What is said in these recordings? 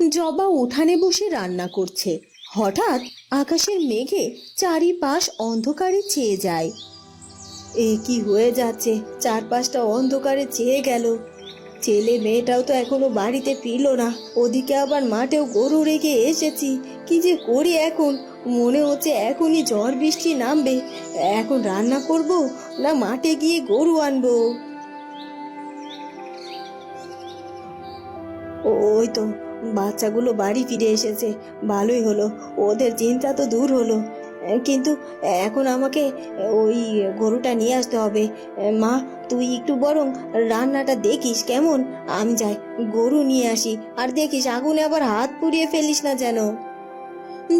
জবা উঠানে বসে রান্না করছে। হঠাৎ আকাশের মেঘে চারিপাশ অন্ধকারে চেয়ে যায়। এ কি হয়ে যাচ্ছে? চারপাশটা অন্ধকারে চেয়ে গেল। ছেলে মেয়েটাও তো এখনও বাড়িতে ফিরল না। ওদিকে আবার মাঠেও গরু রেখে এসেছি। কি যে করি এখন? মনে হচ্ছে এখনই ঝড় বৃষ্টি নামবে। এখন রান্না করব না মাঠে গিয়ে গরু আনব? ওই তো বাচ্চাগুলো বাড়ি ফিরে এসেছে। ভালোই হলো। ওদের চিন্তা তো দূর হলো। কিন্তু এখন আমাকে ওই গরুটা নিয়ে আসতে হবে। মা, তুই একটু বরং রান্নাটা দেখিস কেমন? আমি যাই, গরু নিয়ে আসি। আর দেখিস, আগুনে আবার হাত পুড়িয়ে ফেলিস না যেন।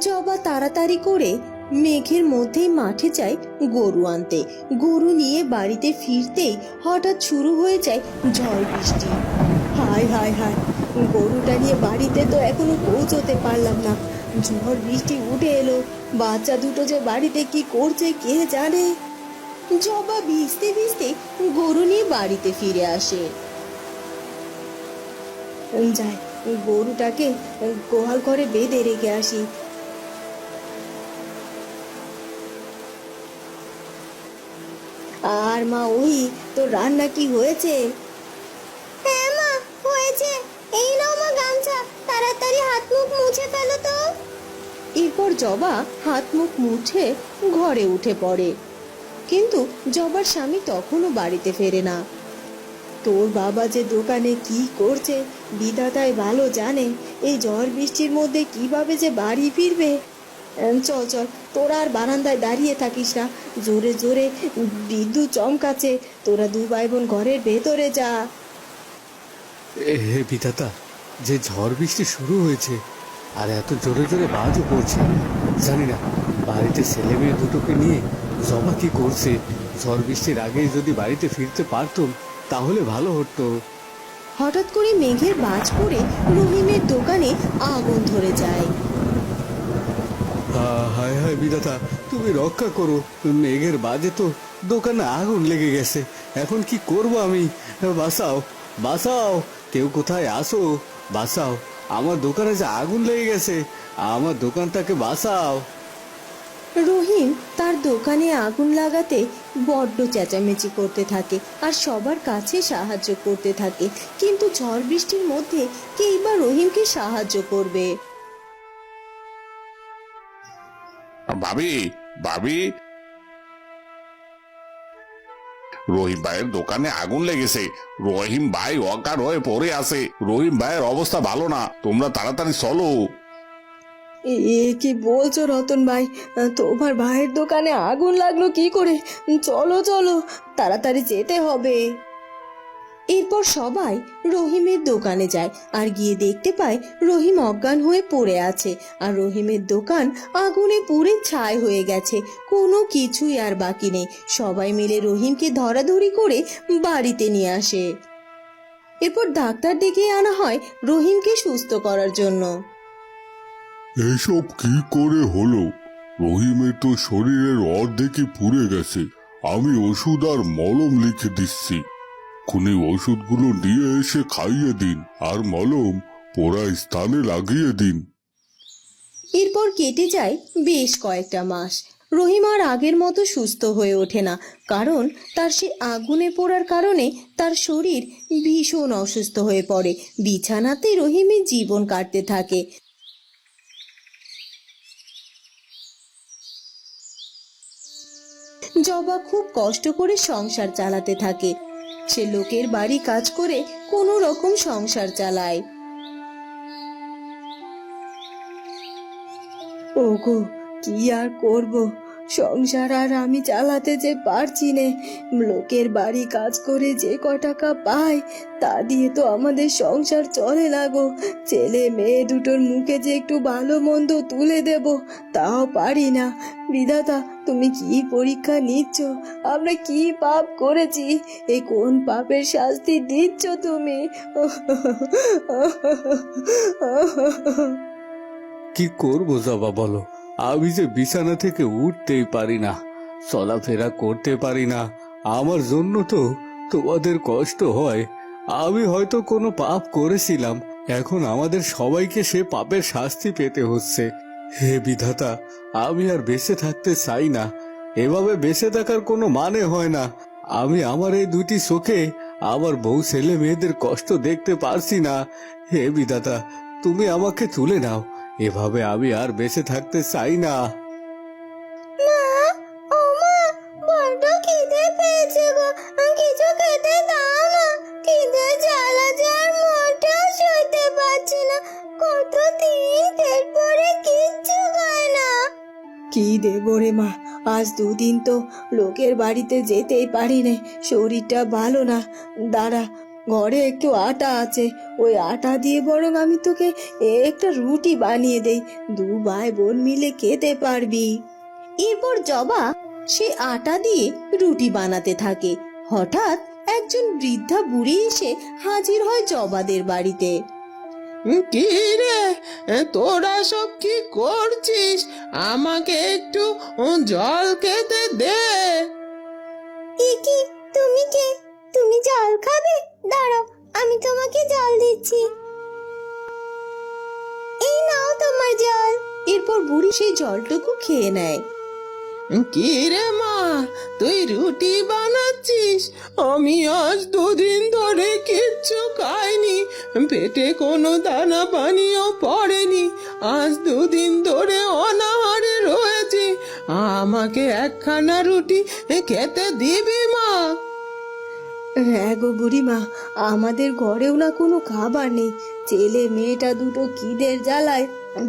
জবা তাড়াতাড়ি করে মেঘের মধ্যেই মাঠে যায় গরু আনতে। গরু নিয়ে বাড়িতে ফিরতেই হঠাৎ শুরু হয়ে যায় ঝড় বৃষ্টি। হায় হায় হায়। গরুটা নিয়ে বাড়িতে তো এখনও পৌঁছতে পারলাম না। ঝড় বৃষ্টি উঠে এলো। বাচ্চা দুটো যে বাড়িতে কি করছে কে জানে? জবা ভিজতে ভিজতে গরু নিয়ে বাড়িতে ফিরে আসে। যাই গরুটাকে গোহাল ঘরে বেঁধে রেখে আসি। আর মা, ওই তো রান্না কি হয়েছে হ্যাঁ মা হয়েছে এই নাও মা গামছা তাড়াতাড়ি হাত মুখ মুছে ফেলো তো। এরপর জবা হাত মুখ মুছে ঘরে উঠে পড়ে। কিন্তু জবার স্বামী তখনও বাড়িতে ফেরে না। তোর বাবা যে দোকানে কি করছে বিধাতাই ভালো জানে। এই ঝড় বৃষ্টির মধ্যে কীভাবে যে বাড়ি ফিরবে? চল চল তোরা আর বারান্দায় দাঁড়িয়ে থাকিস না। জোরে জোরে বিদ্যুৎ চমকাচ্ছে। তোরা দু ভাই বোন ঘরের ভেতরে যা। এ হে বিধাতা যে ঝড় বৃষ্টি শুরু হয়েছে আর এত জোরে জোরে বাজও পড়ছে জানি না বাড়িতে ছেলে মেয়ে দুটোকে নিয়ে জমা কি করছে? ঝড় বৃষ্টির আগেই যদি বাড়িতে ফিরতে পারতাম তাহলে ভালো হতো। হঠাৎ করে মেঘের বাজ পড়ে রহিমের দোকানে আগুন ধরে যায়। হায় হায় বিধাতা তুমি রক্ষা করো। মেঘের বাজে তো দোকানে আগুন লেগে গেছে। এখন কি করব আমি? বাঁচাও বাঁচাও কেউ কোথায় আসো? বাঁচাও। আমার দোকানে যে আগুন লেগে গেছে আমার দোকানটাকে বাঁচাও। রহিম তার দোকানে আগুন লাগাতে বড্ড চেঁচামেচি করতে থাকে আর সবার কাছে সাহায্য করতে থাকে। কিন্তু ঝড় বৃষ্টির মধ্যে কেই বা রহিমকে সাহায্য করবে? ভাবি ভাবি রহিম ভাইয়ের দোকানে আগুন লেগেছে। রহিম ভাই অকার হয়ে পড়ে আছে। রহিম ভাইয়ের অবস্থা ভালো না। তোমরা তাড়াতাড়ি চলো। এ কি বলছো রতন ভাই? তোমার ভাইয়ের দোকানে আগুন লাগল কি করে? চলো চলো, তাড়াতাড়ি যেতে হবে। এরপর সবাই রহিমের দোকানে যায় আর গিয়ে দেখতে পায় রহিম অজ্ঞান হয়ে পড়ে আছে আর রহিমের দোকান আগুনে পুড়ে ছাই হয়ে গেছে। কোনো কিছুই আর বাকি নেই। সবাই মিলে রহিমকে ধরাধরি করে বাড়িতে নিয়ে আসে। এরপর ডাক্তার ডেকে আনা হয় রহিমকে সুস্থ করার জন্য। এসব কি করে হলো? রহিমের তো শরীরের অর্ধেকই পুড়ে গেছে। আমি ওষুধ আর মলম লিখে দিচ্ছি। খুনি ওষুধগুলো নিয়ে এসে খাইয়ে দিন, আর মলম পোড়া স্থানে লাগিয়ে দিন। এরপর কেটে যায় বেশ কয়েকটা মাস। রহিম আর আগের মতো সুস্থ হয়ে ওঠে না, কারণ তার সে আগুনে পোড়ার কারণে তার শরীর ভীষণ অসুস্থ হয়ে পড়ে। বিছানাতে রহিমের জীবন কাটতে থাকে। জবা খুব কষ্ট করে সংসার চালাতে থাকে। সে লোকের বাড়ি কাজ করে কোনো রকম সংসার চালায়। ওগো কি আর করব? সংসার আর আমি চালাতে যে পারছি নে। লোকের বাড়ি কাজ করে যে ক টাকা পাই তা দিয়ে তো আমাদের সংসার চলে না গো। ছেলে মেয়ে দুটোর মুখে যে একটু ভালো মন্দ তুলে দেব, তাও পারি না। বিধাতা, তুমি কি পরীক্ষা নিচ্ছ? আমরা কি পাপ করেছি? এই কোন পাপের শাস্তি দিচ্ছ তুমি? কি করব জবা বলো? আমি যে বিছানা থেকে উঠতেই পারি না, চলাফেরা করতে পারি না, আমার জন্য তো তোমাদের কষ্ট হয়। আমি হয়তো কোনো পাপ করেছিলাম, এখন আমাদের সবাইকে সে পাপের শাস্তি পেতে হচ্ছে। হে বিধাতা, আমি আর বেঁচে থাকতে চাই না, এভাবে বেঁচে থাকার কোনো মানে হয় না। আমি আমার এই দুটি চোখে আমার বউ ছেলে মেয়েদের কষ্ট দেখতে পারছি না। হে বিধাতা, তুমি আমাকে তুলে নাও এভাবে আমি আর বেঁচে থাকতে চাই না। কি দেবো রে মা আজ দুদিন তো লোকের বাড়িতে যেতেই পারি নে। শরীরটা ভালো না। দাঁড়া ঘরে একটু আটা আছে। ওই আটা দিয়ে বরং আমি তোকে একটা রুটি বানিয়ে দেই। দু ভাই বোন মিলে খেতে পারবি। এরপর জবা সে আটা দিয়ে রুটি বানাতে থাকে। হঠাৎ একজন বৃদ্ধা বুড়ি এসে হাজির হয় জবাদের বাড়িতে। কি রে? তোরা সব কি করছিস? আমাকে একটু জল খেতে দে। ইকি তুমি কে? তুমি জল খাবে? দাঁড়াও আমি তোমাকে জল দিচ্ছি। এই নাও তোমার জল। এরপর বুড়ি সেই জলটুকু খেয়ে নেয়। কি রে মা তুই রুটি বানাচ্ছিস? আমি আজ দুদিন ধরে কিচ্ছু খাইনি। পেটে কোনো দানা পানিও পড়েনি। আজ দুদিন ধরে অনাহারে রয়েছে। আমাকে একখানা রুটি খেতে দিবি মা? হ্যাঁ গো বুড়িমা, আমাদের ঘরেও না কোনো খাবার নেই। ছেলে মেয়েটা দুটো খিদের জ্বালায়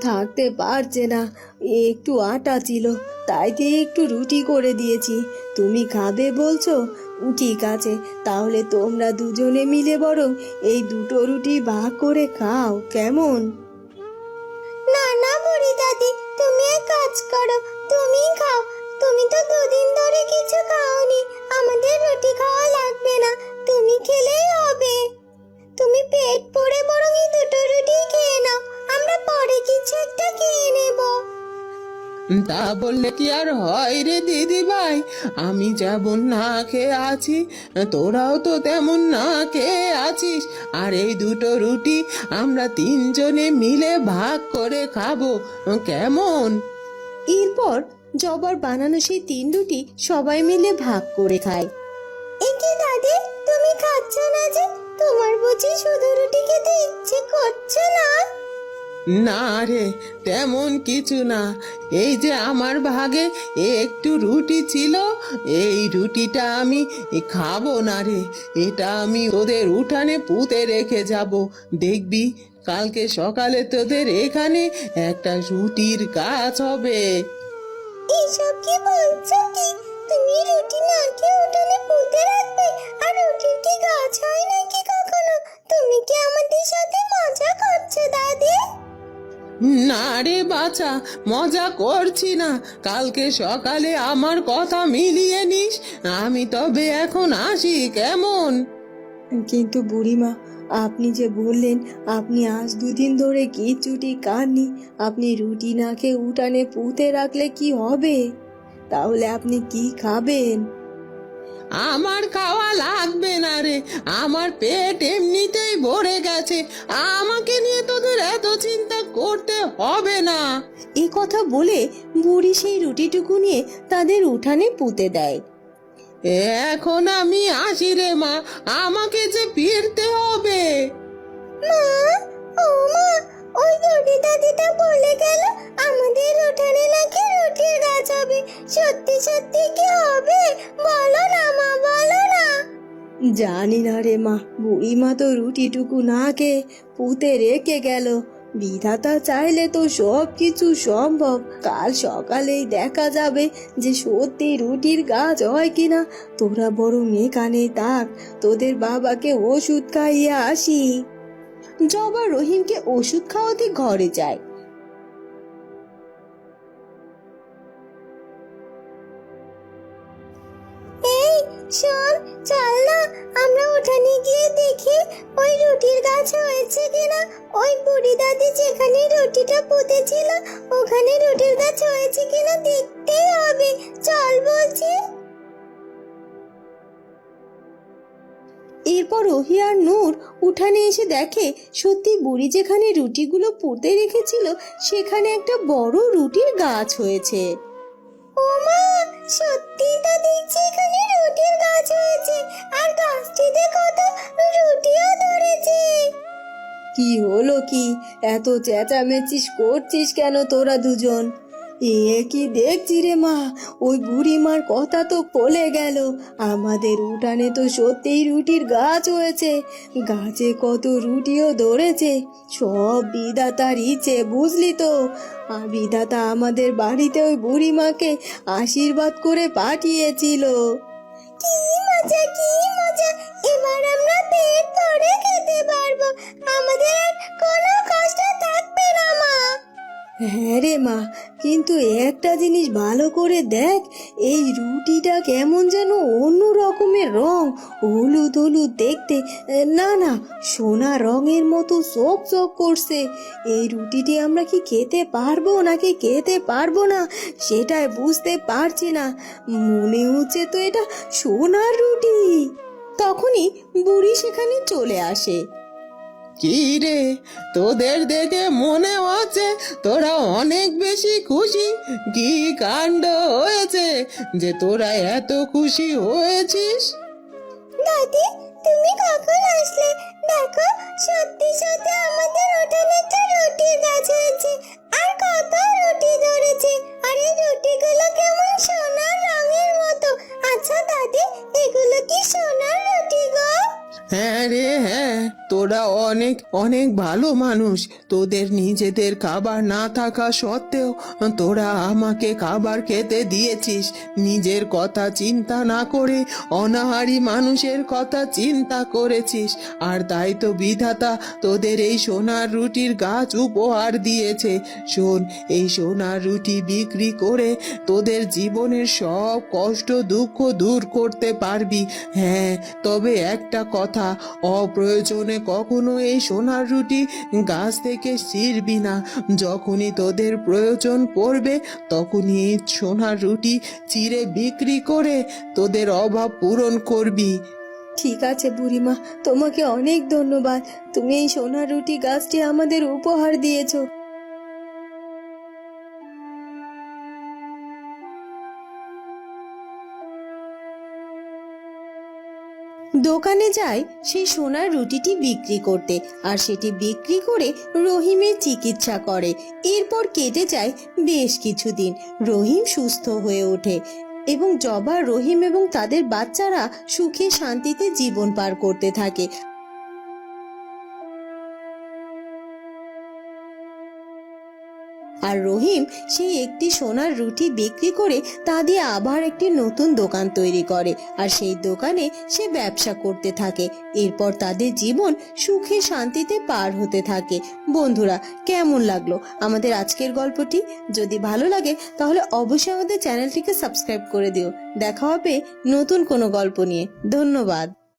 থাকতে পারছে না। একটু আটা ছিল, তাই দিয়ে একটু রুটি করে দিয়েছি। তুমি খাবে বলছো? ঠিক আছে, তাহলে তোমরা দুজনে মিলে বরং এই দুটো রুটি ভাগ করে খাও, কেমন? বললে কি আর হয় রে দিদি ভাই আমি যেমন না খেয়ে আছি, তোরাও তো তেমন না খেয়ে আছিস। আর এই দুটো রুটি আমরা তিনজনে মিলে ভাগ করে খাব। কেমন? এরপর জবার বানানো সেই তিন রুটি সবাই মিলে ভাগ করে খায়। একে দাদি, তুমি খাচ্ছ না যে? তোমার বুঝি শুধু রুটি খেতে ইচ্ছে করছে না? না রে, তেমন কিছু না। এই যে আমার ভাগে একটু রুটি ছিল, এই রুটিটা আমি খাব না রে। এটা আমি ওদের উঠানে পুঁতে রেখে যাব। দেখবি, কালকে সকালে তোদের এখানে একটা রুটির গাছ হবে। তুমি কি আমাদের সাথে মজা করছ, দাদি? না রে বাছা, মজা করছি না। কালকে সকালে আমার কথা মিলিয়ে নিস, আমি তবে এখন আসি, কেমন? কিন্তু বুড়িমা, আপনি যে বললেন, আপনি আজ দুদিন ধরে কিচ্ছুটি খাননি, আপনি রুটি না খেয়ে উঠানে পুঁতে রাখলে কি হবে? তাহলে আপনি কি খাবেন? আমার খাওয়া লাগবে না রে। আমার পেট এমনিতেই ভরে গেছে। আমাকে নিয়ে তোদের এত চিন্তা করতে হবে না। এ কথা বলে বুড়ি সেই রুটিটুকু নিয়ে তাদের উঠানে পুঁতে দেয়। এখন আমি আসি রে মা। আমাকে যে ফিরতে হবে। মা ও মা ওই বুড়ি বলে গেল, আমাদের উঠানে নাকি রুটির গাছ হবে। সত্যি সত্যি কি হবে? বলো না মা, বলো না। জানি না রে মা, বুড়িমা তো রুটিটুকু না খেয়ে পুঁতে রেখে গেল। বিধাতা চাইলে তো সব কিছু সম্ভব। কাল সকালেই দেখা যাবে যে সত্যি রুটির গাছ হয় কিনা। তোরা বরং এখানে থাক, তোদের বাবাকে ওষুধ খাইয়ে আসি। জবা রহিমকে ওষুধ খাওয়াতে ঘরে যায়। এই, শোন, চল না, আমরা উঠানে গিয়ে দেখি ওই রুটির গাছ হয়েছে কিনা। ওই বুড়ি দাদি যেখানে রুটিটা পুঁতেছিল, ওখানে রুটির গাছ হয়েছে কিনা দেখতেই হবে। চল বলছি। এরপর রোহি আর নূর উঠানে এসে দেখে, সত্যি বুড়ি যেখানে রুটিগুলো পুঁতে রেখেছিল, সেখানে একটা বড় রুটির গাছ হয়েছে। সত্যি তো দেখছি এখানে রুটির গাছ হয়েছে, আর গাছটিতে কত রুটিও ধরেছে। কি হলো কি? এত চেঁচামেচিস করছিস কেন তোরা দুজন? এ কি দেখছি রে মা? ওই বুড়িমার কথা তো ফলে গেল। আমাদের উঠানে তো সত্যিই রুটির গাছ হয়েছে। গাছে কত রুটিও ধরেছে। সব বিধাতার ইচ্ছে, বুঝলি তো? আর বিধাতা আমাদের বাড়িতে ওই বুড়িমাকে আশীর্বাদ করে পাঠিয়েছিল। কি মজা কি মজা। এবার আমরা পেট খেতে পারব। আমাদের কোনো কষ্ট থাকবে না, মা। হ্যাঁ রে মা, কিন্তু একটা জিনিস ভালো করে দেখ, এই রুটিটা কেমন যেন অন্য রকমের রং, হলুদ হলুদ দেখতে, না না, সোনা রঙের মতো চক চক করছে। এই রুটিটি আমরা কি খেতে পারব নাকি খেতে পারব না, সেটাই বুঝতে পারছি না। মনে হচ্ছে তো এটা সোনার রুটি। তখনই বুড়ি সেখানে চলে আসে। কি রে? তোদের দেখে মনে হচ্ছে তোরা অনেক বেশি খুশি। কি কাণ্ড হয়েছে যে তোরা এত খুশি হয়েছিস? দাদি, তুমি কখন আসলে? দেখো, সত্যি সত্যি আমাদের উঠানে একটা রুটির গাছ হয়েছে। আর কত রুটি ধরেছে। আর এই রুটিগুলো কেমন সোনার রঙের মতো। আচ্ছা দাদি, এগুলো কি সোনার রুটি গো? হ্যাঁ রে হ্যাঁ তোরা অনেক অনেক ভালো মানুষ। তোদের নিজেদের খাবার না থাকা সত্ত্বেও তোরা আমাকে খাবার খেতে দিয়েছিস। নিজের কথা চিন্তা না করে, অনাহারি মানুষের কথা চিন্তা করেছিস। আর তাই তো বিধাতা তোদের এই সোনার রুটির গাছ উপহার দিয়েছে। শোন, এই সোনার রুটি বিক্রি করে তোদের জীবনের সব কষ্ট দুঃখ দূর করতে পারবি। হ্যাঁ তবে একটা কথা। অপ্রয়োজনে কখনো এই সোনার রুটি গাছ থেকে ছিঁড়বি না। যখনই তোদের প্রয়োজন পড়বে, তখনই এই সোনার রুটি চিড়ে বিক্রি করে তোদের অভাব পূরণ করবি। ঠিক আছে বুড়িমা, তোমাকে অনেক ধন্যবাদ। তুমি এই সোনার রুটি গাছটি আমাদের উপহার দিয়েছ। দোকানে যায় সেই সোনার রুটিটি বিক্রি করতে আর সেটি বিক্রি করে রহিমের চিকিৎসা করে। এরপর কেটে যায় বেশ কিছুদিন। রহিম সুস্থ হয়ে ওঠে এবং জবা, রহিম এবং তাদের বাচ্চারা সুখে শান্তিতে জীবন পার করতে থাকে। আর রহিম সেই একটি সোনার রুটি বিক্রি করে তা দিয়ে আবার একটি নতুন দোকান তৈরি করে। আর সেই দোকানে সে ব্যবসা করতে থাকে। এরপর তাদের জীবন সুখে শান্তিতে পার হতে থাকে। বন্ধুরা, কেমন লাগল আমাদের আজকের গল্পটি? যদি ভালো লাগে, তাহলে অবশ্যই আমাদের চ্যানেলটিকে সাবস্ক্রাইব করে দিও। দেখা হবে নতুন কোনো গল্প নিয়ে। ধন্যবাদ।